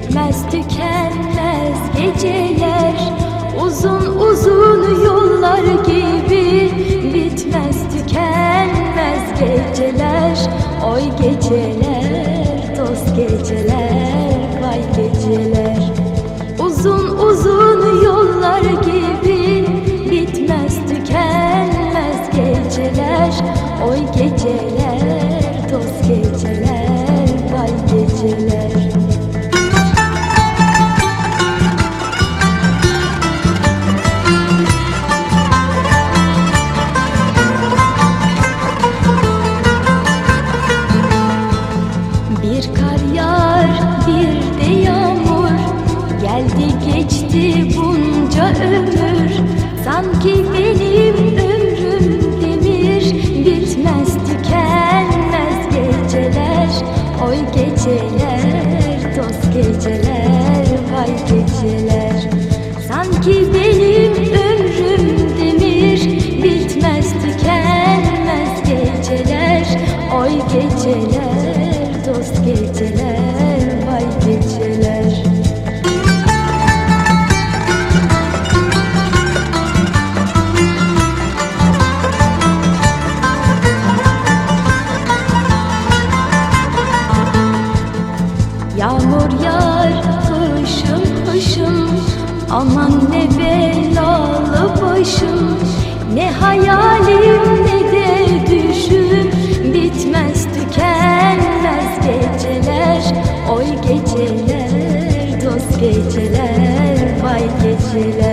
Bitmez tükenmez geceler Uzun uzun yollar gibi. Bitmez tükenmez geceler Oy geceler toz geceler Vay geceler. Uzun uzun yollar gibi. Bitmez tükenmez geceler Oy geceler Bir kar yağar, bir de yağmur. Geldi geçti bunca ömür. Sanki benim ömrüm demir. Bitmez tükenmez geceler. Oy geceler, toz geceler Yağmur yağar hışım hışım Aman ne belalı başım Ne hayalim Vay